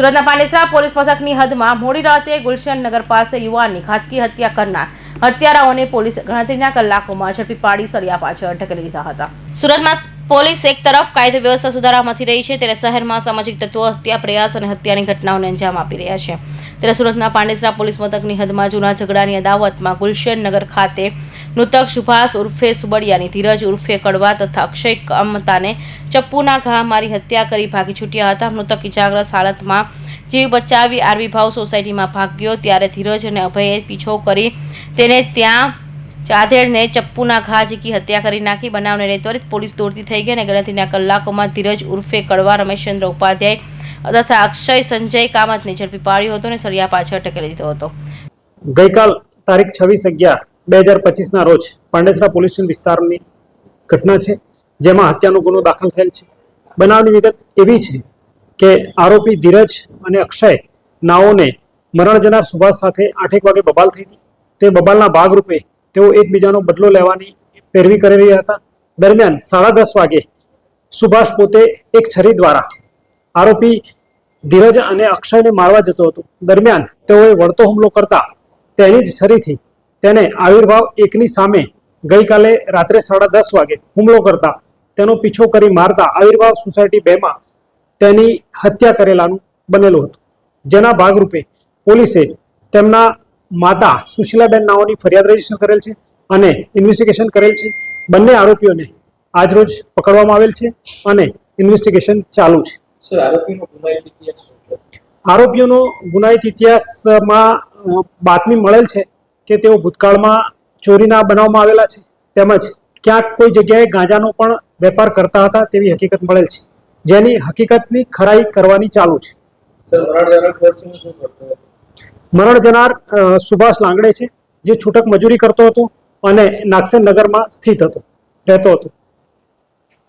સુરતના પાંડેસરા પોલીસ મથકની હદમાં મોડી રાતે ગુલશન નગર પાસે યુવાનની ઘાતકી હત્યા કરનાર હત્યારાઓને પોલીસ ગણતરીના કલાકોમાં ઝડપી પાડી સળિયા પાછળ ઢકેલી દીધા હતા. સુરતમાં પોલીસ એક તરફ કાયદો વ્યવસ્થા સુધારામાંથી રહી છે, ત્યારે શહેરમાં સામાજિક તત્વો, હત્યા પ્રયાસ અને હત્યાની ઘટનાઓને અંજામ આપી રહ્યા છે. ત્યારે સુરતના પાંડેસરા પોલીસ મથકની હદમાં જૂના ઝઘડાની અદાવતમાં ગુલશન નગર ખાતે મૃતક સુભાષ ઉર્ફે સુબડિયાની ધીરજ ઉર્ફે કડવા તથા અક્ષય કમતાને ચપ્પુના ઘા મારી હત્યા કરી ભાગી છૂટ્યા હતા. મૃતક ઇજાગ્રસ્ત હાલતમાં જીવ બચાવી આરવી ભાવ સોસાયટીમાં ભાગ્યો ત્યારે ધીરજ અને અભયે પીછો કરી તેને ત્યાં ચાધેડને ચપ્પુના ઘા ઝીકી હત્યા કરી નાખી. બનાવને ત્વરિત પોલીસ દોડતી થઈ ગઈ અને ગણતરીના કલાકોમાં ધીરજ ઉર્ફે કડવા રમેશચંદ્ર ઉપાધ્યાય તથા અક્ષય સંજય કામતને ઝડપી પાડ્યો હતો અને સળિયા પાછળ ટકેલી દીધો હતો. ગઈકાલ તારીખ છવ્વીસ અગિયાર બે હજાર પચીસના રોજ પાંડેસરા પોલીસ સ્ટેશન વિસ્તારની ઘટના છે, જેમાં હત્યાનો ગુનો દાખલ થયેલ છે. બનાવની વિગત એવી છે કે આરોપી ધીરજ અને અક્ષય નાઓને મરણ જનાર સુભાષ સાથે આઠેક વાગે બબાલ થઈ હતી. તે બબાલના ભાગરૂપે તેઓ એકબીજાનો બદલો લેવાની પેરવી કરી રહ્યા હતા. દરમિયાન સાડા દસ વાગે સુભાષ પોતે એક છરી દ્વારા આરોપી ધીરજ અને અક્ષયને મારવા જતો હતો. દરમિયાન તેઓએ વળતો હુમલો કરતા તેની જ છરીથી તેને આવિર્ભાવ એકની સામે ગઈકાલે રાત્રે સાડા દસ વાગે હુમલો કરતા તેનો પીછો કરી મારતા આવિર્ભાવ સોસાયટી બેમાં તેની હત્યા કરેલાનું બનેલું હતું. જેના ભાગરૂપે પોલીસે તેમના માતા સુશીલાબેન નાઓની ફરિયાદ રજિસ્ટર કરેલ છે અને ઇન્વેસ્ટિગેશન કરેલ છે. બંને આરોપીઓને આજરોજ પકડવામાં આવેલ છે અને ઇન્વેસ્ટિગેશન ચાલુ છે. આરોપીઓનો ગુનાહિત ઇતિહાસમાં બાતમી મળેલ છે કે તેઓ ભૂતકાળમાં ચોરીના બનાવમાં આવેલા છે. તેમજ ક્યાંક કોઈ જગ્યાએ ગાંજાનો પણ વેપાર કરતા હતા તેવી હકીકત મળેલ છે. જેની હકીકતની ખરાઈ કરવાની ચાલુ છે. મરણ જનાર સુભાષ લાંગડે છે જે છૂટક મજૂરી કરતો હતો અને નાગસેન નગરમાં સ્થિત હતો રહેતો હતો.